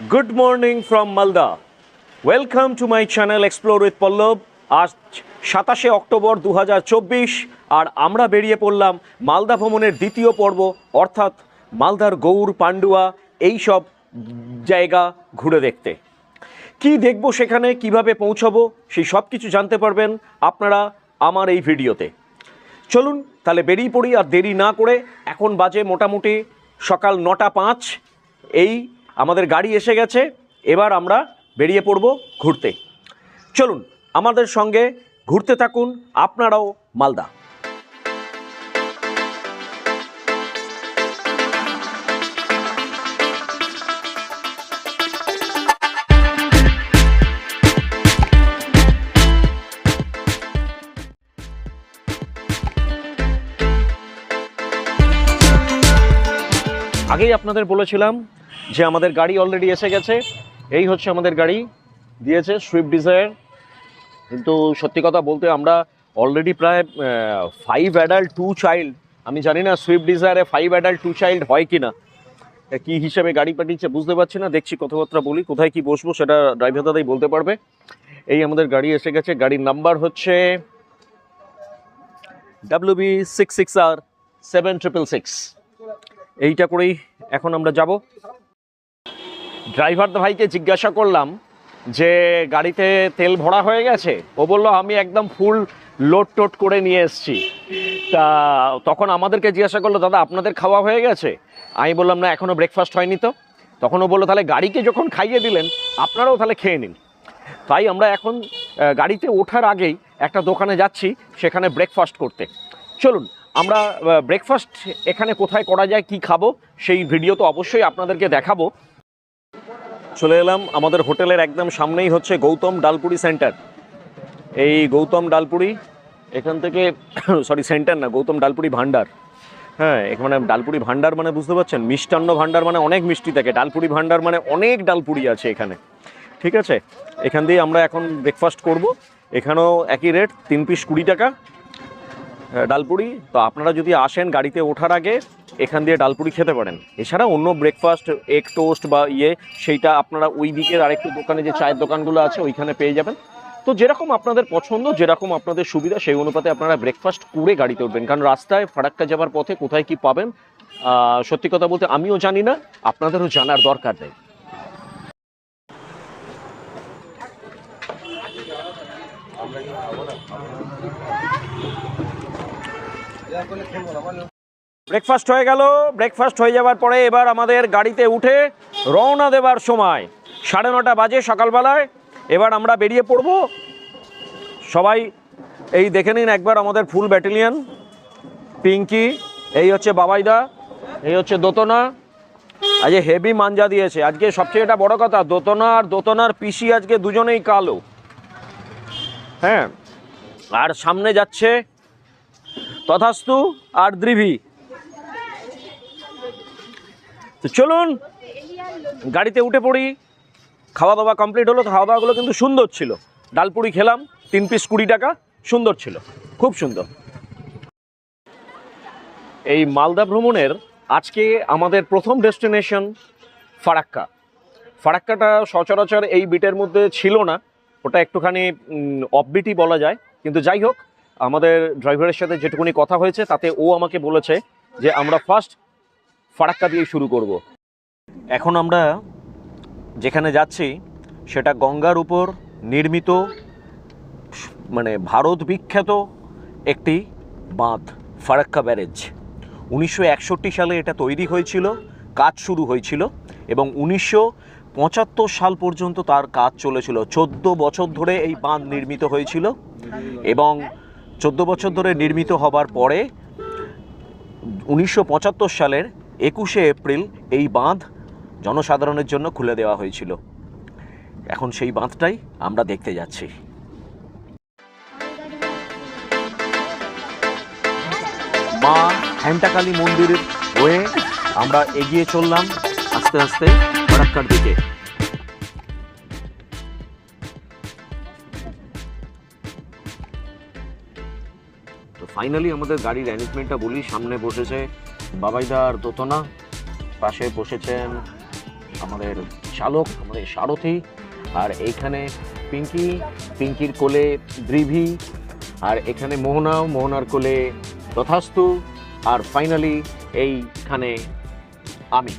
Good morning from Malda welcome to my channel explore with Pallab আজ সাতাশে October দু হাজার চব্বিশ, আর আমরা বেরিয়ে পড়লাম মালদা ভ্রমণের দ্বিতীয় পর্ব, অর্থাৎ মালদার গৌর পান্ডুয়া, এই সব জায়গা ঘুরে দেখতে। কি দেখব সেখানে, কীভাবে পৌঁছাবো, সেই সব কিছু জানতে পারবেন আপনারা আমার এই ভিডিওতে। চলুন, তাহলে বেরিয়ে পড়ি আর দেরি না করে, এখন বাজে মোটামুটি সকাল নটা পাঁচ, এই আমাদের গাড়ি এসে গেছে, এবার আমরা বেরিয়ে পড়ব ঘুরতে। চলুন, আমাদের সঙ্গে ঘুরতে থাকুন আপনারাও মালদা। আগেই আপনাদের বলেছিলাম যে আমাদের গাড়ি অলরেডি এসে গেছে, এই হচ্ছে আমাদের গাড়ি, দিয়েছে সুইফট ডিজায়ার কিন্তু সত্যি কথা বলতে আমরা অলরেডি প্রায় ফাইভ অ্যাডাল্ট টু চাইল্ড আমি জানি না সুইফট ডিজায়ারে ফাইভ অ্যাডাল্ট টু চাইল্ড হয় কি না কি হিসেবে গাড়ি পাঠিয়েছে বুঝতে পারছি না, দেখছি কথাবার্তা বলি, কোথায় কি বসবো সেটা ড্রাইভার দাদাই বলতে পারবে। এই আমাদের গাড়ি এসে গেছে, গাড়ির নাম্বার হচ্ছে W B six six R seven triple six এইটা করেই এখন আমরা যাব। ড্রাইভার ভাইকে জিজ্ঞাসা করলাম যে গাড়িতে তেল ভরা হয়ে গেছে? ও বলল, আমি একদম ফুল লোড টোড করে নিয়ে এসেছি। তা তখন আমাদেরকে জিজ্ঞাসা করল, দাদা, আপনাদের খাওয়া হয়ে গেছে? আমি বললাম, না এখনও ব্রেকফাস্ট হয়নি তো। তখন ও বলল, তাহলে গাড়িকে যখন খাইয়ে দিলেন, আপনারাও তাহলে খেয়ে নিন। তাই আমরা এখন গাড়িতে ওঠার আগেই একটা দোকানে যাচ্ছি, সেখানে ব্রেকফাস্ট করতে। চলুন, আমরা ব্রেকফাস্ট এখানে কোথায় করা যায়, কি খাব, সেই ভিডিও তো অবশ্যই আপনাদেরকে দেখাবো। চলে এলাম। আমাদের হোটেলের একদম সামনেই হচ্ছে গৌতম ডালপুরি সেন্টার। এই গৌতম ডালপুরি, এখান থেকে সরি, সেন্টার না, গৌতম ডালপুরি ভান্ডার হ্যাঁ এখানে ডালপুরি ভান্ডার মানে বুঝতে পারছেন? মিষ্টান্ন ভান্ডার মানে অনেক মিষ্টি থাকে। ডালপুরি ভান্ডার মানে অনেক ডালপুরি আছে এখানে। ঠিক আছে? এখান দিয়ে আমরা এখন ব্রেকফাস্ট করব। এখানেও একই রেট তিন পিস কুড়ি টাকা ডালপুরি। তো আপনারা যদি আসেন গাড়িতে ওঠার আগে এখান দিয়ে ডালপুরি খেতে পারেন। এছাড়া অন্য ব্রেকফাস্ট এগ টোস্ট বা ইয়ে সেইটা আপনারা ওই দিকের আরেকটু দোকানে যে চায়ের দোকানগুলো আছে, ওইখানে পেয়ে যাবেন। তো যেরকম আপনাদের পছন্দ, যেরকম আপনাদের সুবিধা, সেই অনুপাতে আপনারা ব্রেকফাস্ট করে গাড়িতে উঠবেন কারণ রাস্তায় ফারাক্কা যাওয়ার পথে কোথায় কি পাবেন সত্যি কথা বলতে আমিও জানি না, আপনাদেরও জানার দরকার নেই। ব্রেকফাস্ট হয়ে গেল। ব্রেকফাস্ট হয়ে যাওয়ার পরে এবার আমাদের গাড়িতে উঠে রওনা দেবার সময়। সাড়ে নটা বাজে সকালবেলায়। এবার আমরা বেরিয়ে পড়ব। সবাই এই দেখে নিন একবার আমাদের ফুল ব্যাটালিয়ন পিঙ্কি এই হচ্ছে বাবাইদা, এই হচ্ছে দোতনা। আজকে হেভি মাঞ্জা দিয়েছে। আজকে সবচেয়ে এটা বড় কথা, দোতনা আর দোতনার পিসি আজকে দুজনেই কালো। হ্যাঁ আর সামনে যাচ্ছে তথাস্তু আর দ্রিভি। তো চলুন, গাড়িতে উঠে পড়ি। খাওয়া দাওয়া কমপ্লিট হলো খাওয়া দাওয়াগুলো কিন্তু সুন্দর ছিল। ডালপুরি খেলাম, তিন পিস কুড়ি টাকা, সুন্দর ছিল, খুব সুন্দর। এই মালদা ভ্রমণের আজকে আমাদের প্রথম ডেস্টিনেশন ফারাক্কা। ফারাক্কাটা সচরাচর এই বিটের মধ্যে ছিল না, ওটা একটুখানি অফবিটই বলা যায়। কিন্তু যাই হোক, আমাদের ড্রাইভারের সাথে যেটুকুনি কথা হয়েছে, তাতে ও আমাকে বলেছে যে, আমরা ফার্স্ট ফারাক্কা দিয়ে শুরু করব। এখন আমরা যেখানে যাচ্ছি, সেটা গঙ্গার উপর নির্মিত মানে ভারত বিখ্যাত একটি বাঁধ, ফারাক্কা ব্যারেজ। উনিশশো একষট্টি সালে এটা তৈরি হয়েছিল, কাজ শুরু হয়েছিল এবং উনিশশো পঁচাত্তর সাল পর্যন্ত তার কাজ চলেছিল। চোদ্দ বছর ধরে এই বাঁধ নির্মিত হয়েছিল এবং চোদ্দ বছর ধরে নির্মিত হবার পরে উনিশশো পঁচাত্তর সালের একুশে এপ্রিল এই বাঁধ জনসাধারণের জন্য খুলে দেওয়া হয়েছিল। এখন সেই বাঁধটাই আমরা দেখতে যাচ্ছি। মা হ্যান্টাকালী মন্দিরের হয়ে আমরা এগিয়ে চললাম আস্তে আস্তে ফারাক্কার দিকে। তো ফাইনালি আমাদের গাড়ির অ্যারেঞ্জমেন্টটা বলি, সামনে বসেছে বাবাইদা আর দোতনা পাশে বসেছেন আমাদের চালক আমাদের সারথি আর এইখানে পিঙ্কি পিঙ্কির কোলে দ্রিভি আর এখানে মোহনা মোহনার কোলে তথাস্তু আর ফাইনালি এইখানে আমি।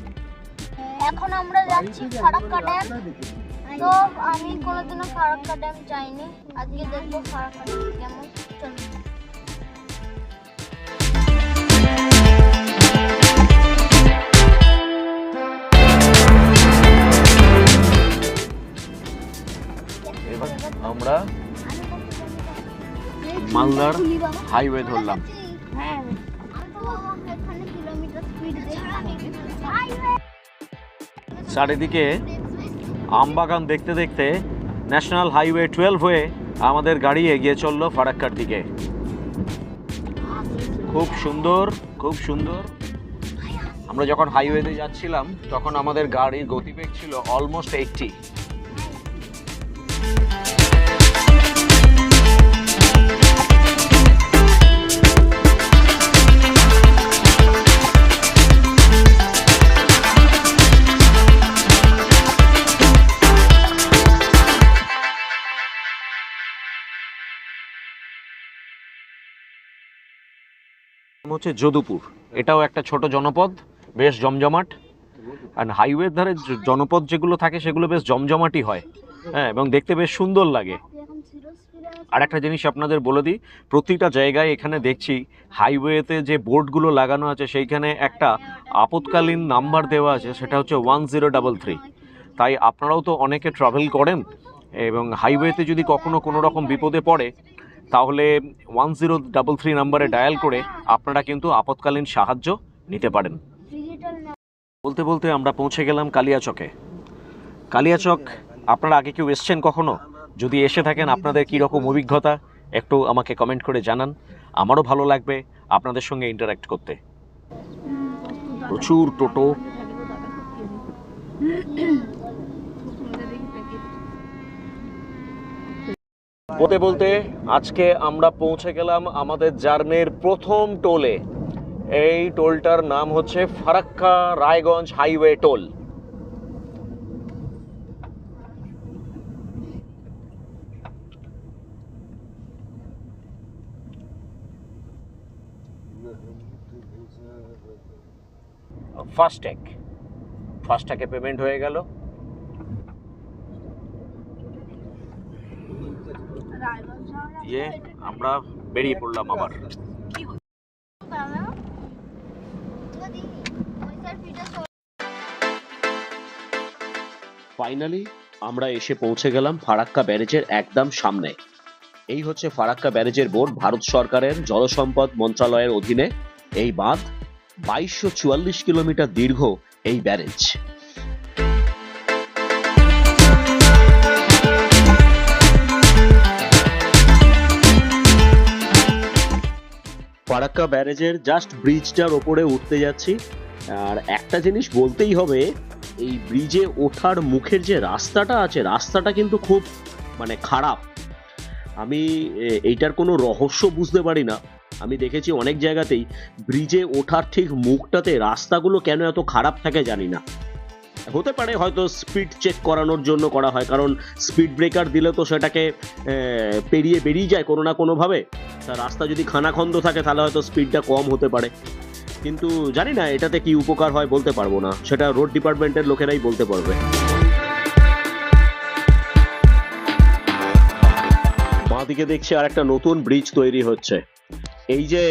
এখন আমরা যাচ্ছি ফারাক্কা ড্যাম। তো আমি কোনোদিনও ফারাক্কা ড্যাম যাইনি। আজকে দেখব ফারাক্কা ড্যাম কেমন। চলুন। আমরা মালদার হাইওয়ে ধরলাম। চারিদিকে আমবাগান দেখতে দেখতে ন্যাশনাল হাইওয়ে টুয়েলভ হয়ে আমাদের গাড়ি এগিয়ে চলল ফারাক্কার দিকে। খুব সুন্দর খুব সুন্দর। আমরা যখন হাইওয়েতে যাচ্ছিলাম, তখন আমাদের গাড়ির গতিবেগ ছিল অলমোস্ট এইটটি হচ্ছে যদুপুর এটাও একটা ছোট জনপদ, বেশ জমজমাট। আর হাইওয়ের ধারে জনপদ যেগুলো থাকে, সেগুলো বেশ জমজমাটই হয়। হ্যাঁ এবং দেখতে বেশ সুন্দর লাগে। আর একটা জিনিস আপনাদের বলে দিই, প্রতিটা জায়গায় এখানে দেখছি হাইওয়েতে যে বোর্ডগুলো লাগানো আছে, সেইখানে একটা আপৎকালীন নাম্বার দেওয়া আছে, সেটা হচ্ছে ওয়ান জিরো ডাবল থ্রি তাই আপনারাও তো অনেকে ট্রাভেল করেন, এবং হাইওয়েতে যদি কখনো কোনো রকম বিপদে পড়ে তাহলে ওয়ান জিরো ডাবল থ্রি নাম্বারে ডায়াল করে আপনারা কিন্তু আপৎকালীন সাহায্য নিতে পারেন। বলতে বলতে আমরা পৌঁছে গেলাম কালিয়াচকে। কালিয়াচক, আপনারা আগে কেউ এসছেন কখনো? যদি এসে থাকেন, আপনাদের কী রকম অভিজ্ঞতা? একটু আমাকে কমেন্ট করে জানান। আমারও ভালো লাগবে আপনাদের সঙ্গে ইন্টারাক্ট করতে। প্রচুর টোটো। বলতে বলতে আজকে আমরা পৌঁছে গেলাম আমাদের জার্নির প্রথম টোলে। এই টোলটার নাম হচ্ছে Farakka Raiganj highway toll. Fastag. ফাস্ট্যাগে payment হয়ে গেল। দিয়ে আমরা বেরিয়ে পড়লাম আবার। ফাইনালি আমরা এসে পৌঁছে গেলাম ফারাক্কা ব্যারেজের একদম সামনে। এই হচ্ছে ফারাক্কা ব্যারেজের বোর্ড ভারত সরকারের জলসম্পদ মন্ত্রণালয়ের অধীনে। এই বাঁধ বাইশশো কিলোমিটার দীর্ঘ এই ব্যারেজ। ফারাক্কা ব্যারেজের জাস্ট ব্রিজটার ওপরে উঠতে যাচ্ছি। আর একটা জিনিস বলতেই হবে, এই ব্রিজে ওঠার মুখের যে রাস্তাটা আছে, রাস্তাটা কিন্তু খুব মানে খারাপ। আমি এইটার কোনো রহস্য বুঝতে পারি না। আমি দেখেছি অনেক জায়গাতেই ব্রিজে ওঠার ঠিক মুখটাতে রাস্তাগুলো কেন এত খারাপ থাকে জানি না। হতে পারে, হয়তো স্পিড চেক করানোর জন্য করা হয়, কারণ স্পিড ব্রেকার দিলে তো সেটাকে পেরিয়ে বেরিয়ে যায় কোনো না কোনোভাবে। তা রাস্তা যদি খানাখন্দ থাকে, তাহলে হয়তো স্পিডটা কম হতে পারে। কিন্তু জানি না, এটাতে কি উপকার হয় বলতে পারব না। সেটা রোড ডিপার্টমেন্টের লোকেরাই বলতে পারবে। বাঁদিকে দেখছি আর একটা নতুন ব্রিজ তৈরি হচ্ছে। এই যে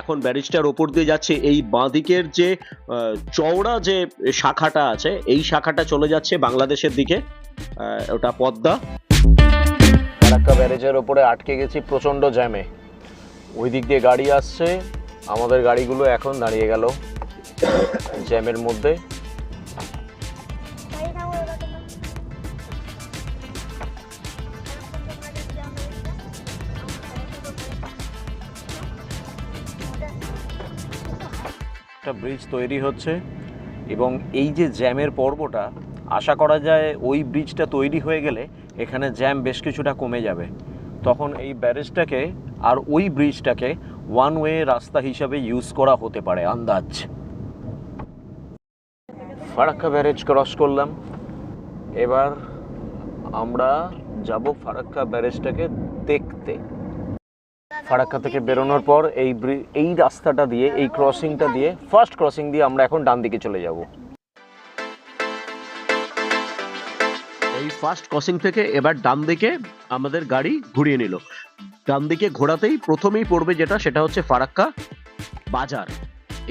এখন ব্যারিজটার ওপর দিয়ে যাচ্ছে, এই বাঁদিকের যে চওড়া যে শাখাটা আছে, এই শাখাটা চলে যাচ্ছে বাংলাদেশের দিকে ওটা পদ্মা। ফারাক্কা ব্যারেজের ওপরে আটকে গেছি প্রচণ্ড জ্যামে। ওই দিক দিয়ে গাড়ি আসছে, আমাদের গাড়িগুলো এখন দাঁড়িয়ে গেল জ্যামের মধ্যে। ব্রিজ তৈরি হচ্ছে এবং এই যে জ্যামের পর্বটা, আশা করা যায় ওই ব্রিজটা তৈরি হয়ে গেলে এখানে জ্যাম বেশ কিছুটা কমে যাবে। তখন এই ব্যারেজটাকে আর ওই ব্রিজটাকে ওয়ান ওয়ে রাস্তা হিসাবে ইউজ করা হতে পারে আন্দাজ। ফারাক্কা ব্যারেজ ক্রস করলাম। এবার আমরা যাব ফারাক্কা ব্যারেজটাকে দেখতে। ফারাক্কা থেকে বেরোনোর পর এই এই রাস্তাটা দিয়ে, এই ক্রসিংটা দিয়ে ফার্স্ট ক্রসিং দিয়ে আমরা এখন ডান দিকে চলে যাব। এই ফার্স্ট ক্রসিং থেকে এবার ডান দিকে আমাদের গাড়ি ঘুরিয়ে নিল। ডান দিকে ঘোরাতেই প্রথমেই পড়বে যেটা, সেটা হচ্ছে ফারাক্কা বাজার।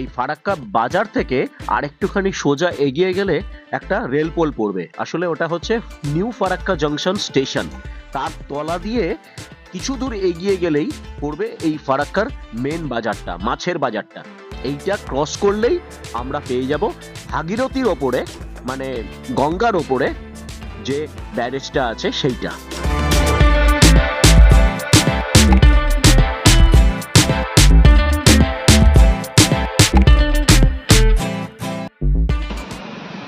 এই ফারাক্কা বাজার থেকে আরেকটুখানি সোজা এগিয়ে গেলে একটা রেলপোল পড়বে। আসলে ওটা হচ্ছে নিউ ফারাক্কা জংশন স্টেশন। তার তলা দিয়ে কিছু দূর এগিয়ে গেলেই পড়বে এই ফারাক্কার মেন বাজারটা, মাছের বাজারটা। এইটা ক্রস করলেই আমরা পেয়ে যাব ভাগীরথীর ওপরে মানে গঙ্গার ওপরে যে ব্যারেজটা আছে সেইটা।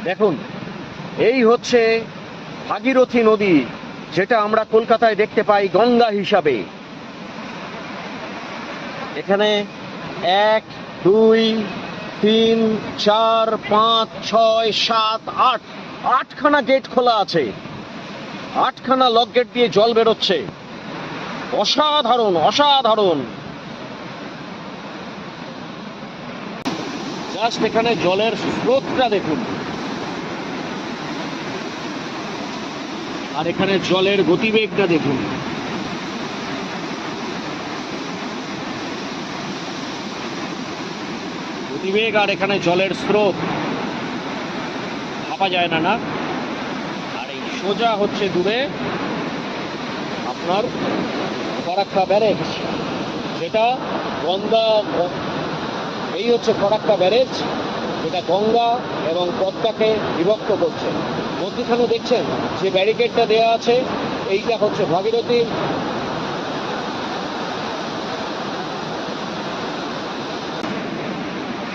দেখুন, এই হচ্ছে ভাগীরথী নদী। যেটা আমরা কলকাতায় দেখতে পাই গঙ্গা হিসাবে। এখানে এক, দুই, তিন, চার, পাঁচ, ছয়, সাত, আট। আটখানা গেট খোলা আছে। আটখানা লক গেট দিয়ে জল বেরোচ্ছে। অসাধারণ অসাধারণ। জাস্ট এখানে জলের স্রোতটা দেখুন। আর এখানে জলের গতিবেগটা দেখুন। গতিবেগ আর এখানে জলের স্রোত। ভাবা যায় না না। আর এই সোজা হচ্ছে দূরে আপনার ফরাক্কা ব্যারেজ। যেটা গঙ্গা, এই হচ্ছে ফরাক্কা ব্যারেজ, যেটা গঙ্গা এবং পদ্মাকে বিভক্ত করছে। মধ্যখানে দেখছেন যে ব্যারিকেডটা দেওয়া আছে, এইটা হচ্ছে ভাগীরথী।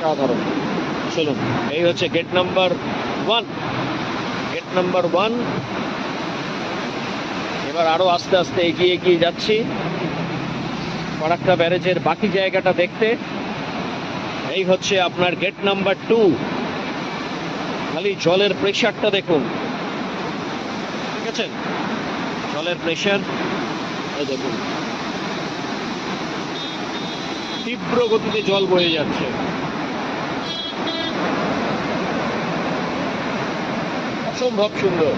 সাধারণ চলুন এই হচ্ছে gate number one gate number one এবার আরও আস্তে আস্তে এগিয়ে এগিয়ে যাচ্ছি। ফারাক্কা ব্যারেজের বাকি জায়গাটা দেখতে। এই হচ্ছে আপনার গেট নাম্বার টু খালি জলের প্রেশারটা দেখুন। ঠিক আছে? জলের প্রেশার দেখুন। তীব্র গতিতে জল বয়ে যাচ্ছে। অসম্ভব সুন্দর।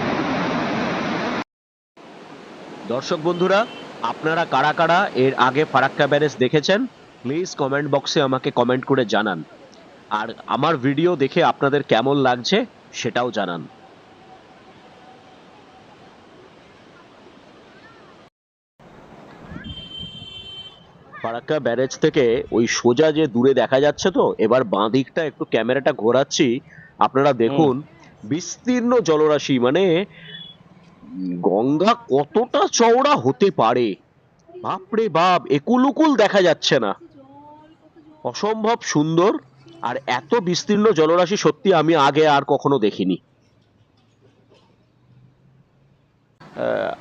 দর্শক বন্ধুরা, আপনারা কারা কারা এর আগে ফারাক্কা ব্যারেজ দেখেছেন? প্লিজ কমেন্ট বক্সে আমাকে কমেন্ট করে জানান। আর আমার ভিডিও দেখে আপনাদের কেমন লাগছে সেটাও জানান। ফারাক্কা ব্যারেজ থেকে ওই সোজা যে দূরে দেখা যাচ্ছে তো এবার বাঁ দিকটা একটু ক্যামেরাটা ঘোরাচ্ছি। আপনারা দেখুন বিস্তীর্ণ জলরাশি মানে গঙ্গা কতটা চওড়া হতে পারে? বাপরে বাপ একুলুকুল দেখা যাচ্ছে না। অসম্ভব সুন্দর। আর এত বিস্তীর্ণ জলরাশি সত্যি আমি আগে আর কখনো দেখিনি।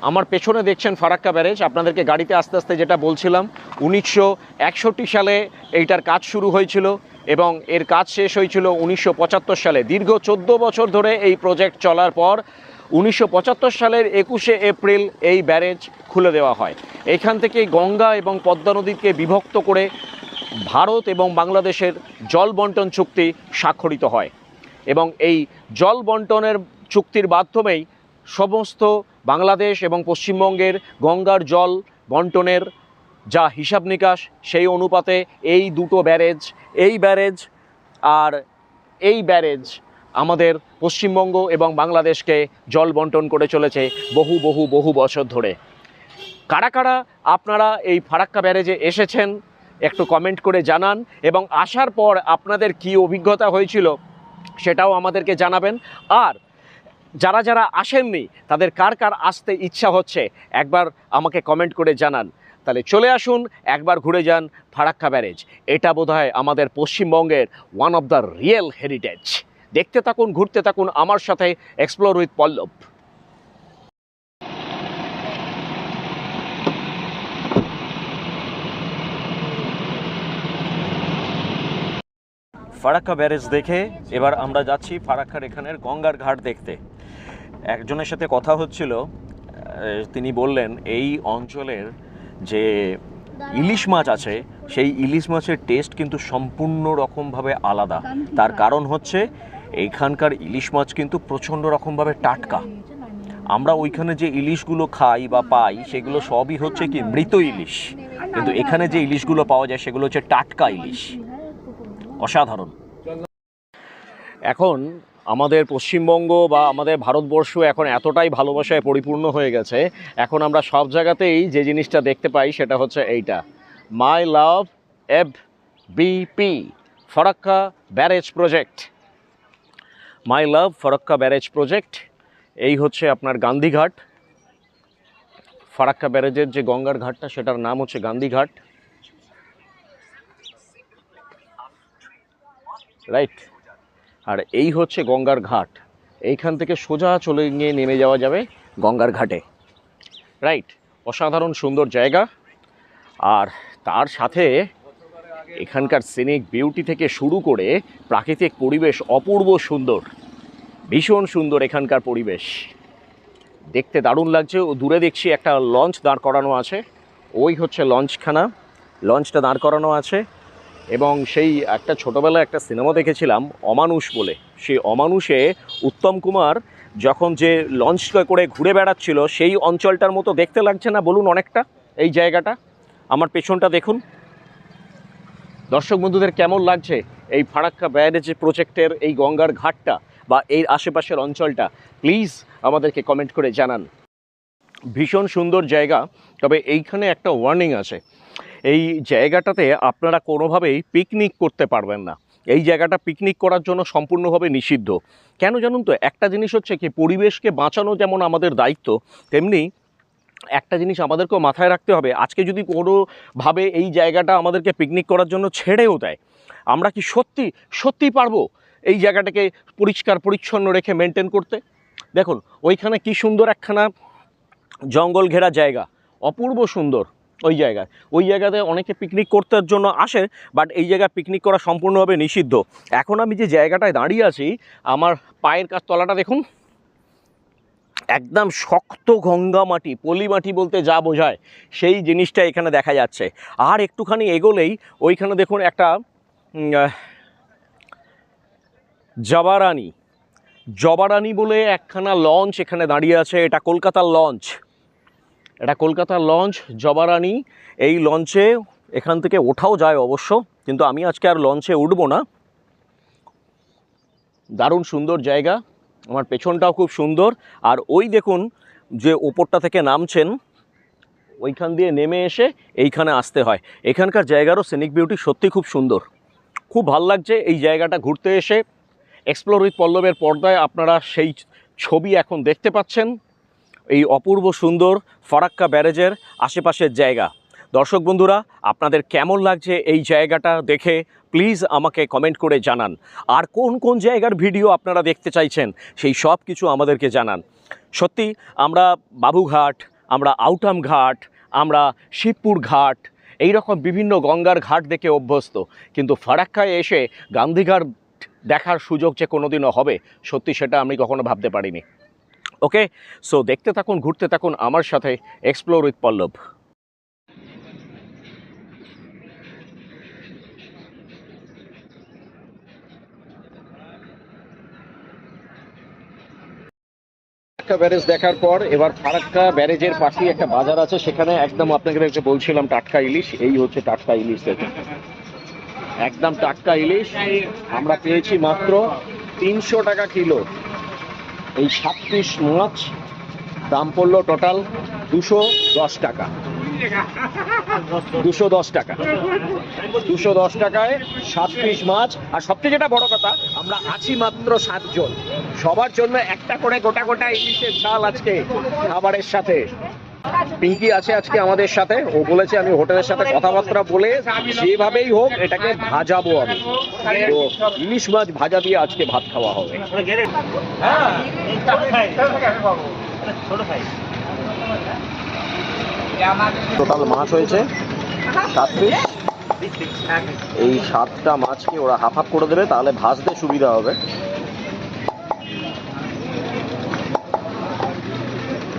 আমার পেছনে দেখছেন ফারাক্কা ব্যারেজ। আপনাদেরকে গাড়িতে আস্তে আস্তে যেটা বলছিলাম, উনিশশো একষট্টি সালে এইটার কাজ শুরু হয়েছিল এবং এর কাজ শেষ হয়েছিল উনিশশো পঁচাত্তর সালে। দীর্ঘ চোদ্দ বছর ধরে এই প্রজেক্ট চলার পর উনিশশো পঁচাত্তর সালের একুশে এপ্রিল এই ব্যারেজ খুলে দেওয়া হয়। এখান থেকে গঙ্গা এবং পদ্মা নদীকে বিভক্ত করে ভারত এবং বাংলাদেশের জল বন্টন চুক্তি স্বাক্ষরিত হয় এবং এই জল বন্টনের চুক্তির মাধ্যমেই সমস্ত বাংলাদেশ এবং পশ্চিমবঙ্গের গঙ্গার জল বন্টনের যা হিসাব নিকাশ, সেই অনুপাতে এই দুটো ব্যারেজ, এই ব্যারেজ আর এই ব্যারেজ আমাদের পশ্চিমবঙ্গ এবং বাংলাদেশকে জল বন্টন করে চলেছে বহু বহু বহু বছর ধরে। কারা কারা আপনারা এই ফারাক্কা ব্যারেজে এসেছেন? একটু কমেন্ট করে জানান এবং আসার পর আপনাদের কি অভিজ্ঞতা হয়েছিল সেটাও আমাদেরকে জানাবেন। আর যারা যারা আসেননি, তাদের কার কার আসতে ইচ্ছা হচ্ছে, একবার আমাকে কমেন্ট করে জানান। তাহলে চলে আসুন, একবার ঘুরে যান ফারাক্কা ব্যারেজ। এটা বোধহয় আমাদের পশ্চিমবঙ্গের one of the real heritage দেখতে থাকুন, ঘুরতে থাকুন, আমার সাথে explore with Pallab. Farakka barrage দেখে এবার আমরা যাচ্ছি ফারাক্কার এখানের গঙ্গার ঘাট দেখতে। একজনের সাথে কথা হচ্ছিল তিনি বললেন, এই অঞ্চলের যে ইলিশ মাছ আছে, সেই ইলিশ মাছের টেস্ট কিন্তু সম্পূর্ণ রকমভাবে আলাদা। তার কারণ হচ্ছে, এইখানকার ইলিশ মাছ কিন্তু প্রচণ্ড রকমভাবে টাটকা। আমরা ওইখানে যে ইলিশগুলো খাই বা পাই, সেগুলো সবই হচ্ছে কি মৃত ইলিশ। কিন্তু এখানে যে ইলিশগুলো পাওয়া যায়, সেগুলো হচ্ছে টাটকা ইলিশ। অসাধারণ। এখন আমাদের পশ্চিমবঙ্গ বা আমাদের ভারতবর্ষ এখন এতটাই ভালোবাসায় পরিপূর্ণ হয়ে গেছে, এখন আমরা সব জায়গাতেই যে জিনিসটা দেখতে পাই সেটা হচ্ছে এইটা। My love F B P Farakka barrage project. My love Farakka barrage project, এই হচ্ছে আপনার গান্ধীঘাট। ফারাক্কা ব্যারেজের যে গঙ্গার ঘাটটা, সেটার নাম হচ্ছে গান্ধীঘাট। রাইট? আর এই হচ্ছে গঙ্গার ঘাট। এইখান থেকে সোজা চলে গিয়ে নেমে যাওয়া যাবে গঙ্গার ঘাটে। রাইট? অসাধারণ সুন্দর জায়গা। আর তার সাথে এখানকার সিনিক বিউটি থেকে শুরু করে প্রাকৃতিক পরিবেশ অপূর্ব সুন্দর। ভীষণ সুন্দর এখানকার পরিবেশ। দেখতে দারুণ লাগছে ও দূরে দেখছি একটা লঞ্চ দাঁড় করানো আছে। ওই হচ্ছে লঞ্চখানা। লঞ্চটা দাঁড় করানো আছে। এবং সেই একটা ছোটোবেলায় একটা সিনেমা দেখেছিলাম, অমানুষ বলে। সেই অমানুষে উত্তম কুমার যখন যে লঞ্চটা করে ঘুরে বেড়াচ্ছিল, সেই অঞ্চলটার মতো দেখতে লাগছে না বলুন অনেকটা, এই জায়গাটা? আমার পেছনটা দেখুন। দর্শক বন্ধুদের কেমন লাগছে এই ফারাক্কা ব্যারেজ প্রজেক্টের এই গঙ্গার ঘাটটা বা এই আশেপাশের অঞ্চলটা? প্লিজ আমাদেরকে কমেন্ট করে জানান। ভীষণ সুন্দর জায়গা, তবে এইখানে একটা ওয়ার্নিং আছে। এই জায়গাটাতে আপনারা কোনোভাবেই পিকনিক করতে পারবেন না। এই জায়গাটা পিকনিক করার জন্য সম্পূর্ণভাবে নিষিদ্ধ। কেন জানুন তো? একটা জিনিস হচ্ছে কি, পরিবেশকে বাঁচানো যেমন আমাদের দায়িত্ব, তেমনি একটা জিনিস আমাদেরকেও মাথায় রাখতে হবে, আজকে যদি কোনোভাবে এই জায়গাটা আমাদেরকে পিকনিক করার জন্য ছেড়েও দেয়, আমরা কি সত্যি সত্যি পারব এই জায়গাটাকে পরিষ্কার, পরিচ্ছন্ন রেখে মেনটেন করতে? দেখুন, ওইখানে কি সুন্দর একখানা জঙ্গল ঘেরা জায়গা, অপূর্ব সুন্দর। ওই জায়গায়। ওই জায়গাতে অনেকে পিকনিক করতে জন্য আসে বাট এই জায়গায় পিকনিক করা সম্পূর্ণভাবে নিষিদ্ধ। এখন আমি যে জায়গাটায় দাঁড়িয়ে আছি, আমার পায়ের কাছ তলাটা দেখুন। একদম শক্ত গঙ্গা মাটি, পলি মাটি বলতে যা বোঝায়, সেই জিনিসটা এখানে দেখা যাচ্ছে। আর একটুখানি এগোলেই ওইখানে দেখুন একটা জবারানি। জবারানি বলে একখানা লঞ্চ এখানে দাঁড়িয়ে আছে, এটা কলকাতার লঞ্চ। এটা কলকাতা লঞ্চ, জবারানি। এই লঞ্চে এখান থেকে ওঠাও যায় অবশ্য, কিন্তু আমি আজকে আর লঞ্চে উঠবো না। দারুণ সুন্দর জায়গা, আমার পেছনটাও খুব সুন্দর। আর ওই দেখুন যে ওপরটা থেকে নামছেন, ওইখান দিয়ে নেমে এসে এইখানে আসতে হয়। এখানকার জায়গারও সিনিক বিউটি সত্যি খুব সুন্দর। খুব ভালো লাগছে এই জায়গাটা ঘুরতে এসে। এক্সপ্লোর উইথ পল্লবের পর্দায় আপনারা সেই ছবি এখন দেখতে পাচ্ছেন। এই অপূর্ব সুন্দর ফারাক্কা ব্যারেজের আশেপাশের জায়গা। দর্শক বন্ধুরা, আপনাদের কেমন লাগছে এই জায়গাটা দেখে প্লিজ আমাকে কমেন্ট করে জানান। আর কোন কোন জায়গার ভিডিও আপনারা দেখতে চাইছেন, সেই সব কিছু আমাদেরকে জানান। সত্যি, আমরা বাবুঘাট, আমরা আউটাম ঘাট, আমরা শিবপুর ঘাট, এই রকম বিভিন্ন গঙ্গার ঘাট দেখে অভ্যস্ত। কিন্তু ফারাক্কায় এসে গান্ধীঘাট দেখার সুযোগ যে কোনোদিনও হবে, সত্যি সেটা আমি কখনো ভাবতে পারিনি। ওকে সো দেখতে থাকুন, ঘুরতে থাকুন আমার সাথে explore with Pallab Farakka barrage দেখার পর এবার ফারাক্কা ব্যারেজের পাশেই একটা বাজার আছে, সেখানে একদম আপনাকে বলছিলাম টাটকা ইলিশ, এই হচ্ছে টাটকা ইলিশ একদম টাটকা ইলিশ, আমরা পেয়েছি মাত্র তিনশো টাকা কিলো। এই সাত পিস মাছ দাম পড়ল টোটাল দুশো দশ টাকা। দুশো দশ টাকা। দুশো দশ টাকায় সাত পিস মাছ আর সবচেয়ে যেটা বড় কথা, আমরা আছি মাত্র সাতজন। সবার জন্য একটা করে গোটা গোটা ইলিশের ঝাল আজকে খাবারের সাথে। পিঙ্কি আছে আজকে আমাদের সাথে। ও বলেছে আমি হোটেলের সাথে কথাবার্তা বলে যেভাবেই হোক এটাকে ভাজাবো আমি। তো ইলিশ মাছ ভাজা দিয়ে আজকে ভাত খাওয়া হবে। টোটাল মাছ হয়েছে সাত এই সাতটা মাছকে ওরা হাফ হাফ করে দেবে, তাহলে ভাজতে সুবিধা হবে আচ্ছা পুরোটা আলাদা করতে বলছি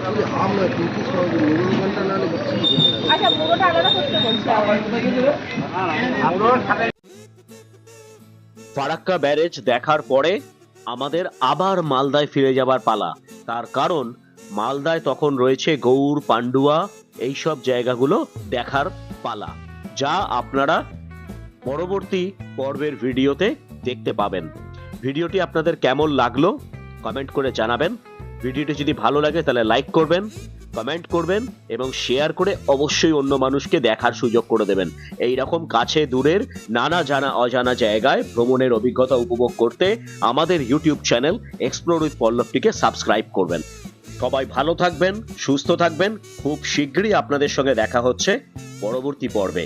ফারাক্কা ব্যারেজ দেখার পরে আমাদের আবার মালদায় ফিরে যাবার পালা। তার কারণ মালদায় তখন রয়েছে গৌর পান্ডুয়া এইসব জায়গাগুলো দেখার পালা যা আপনারা পরবর্তী পর্বের ভিডিওতে দেখতে পাবেন। ভিডিওটি আপনাদের কেমন লাগল কমেন্ট করে জানাবেন। ভিডিওটি যদি ভালো লাগে, তাহলে লাইক করবেন কমেন্ট করবেন এবং শেয়ার করে অবশ্যই অন্য মানুষকে দেখার সুযোগ করে দেবেন। এই রকম কাছে দূরের নানা জানা অজানা জায়গায় ভ্রমণের অভিজ্ঞতা উপভোগ করতে আমাদের ইউটিউব চ্যানেল এক্সপ্লোর উইথ পল্লবটিকে সাবস্ক্রাইব করবেন। সবাই ভালো থাকবেন, সুস্থ থাকবেন। খুব শীঘ্রই আপনাদের সঙ্গে দেখা হচ্ছে পরবর্তী পর্বে।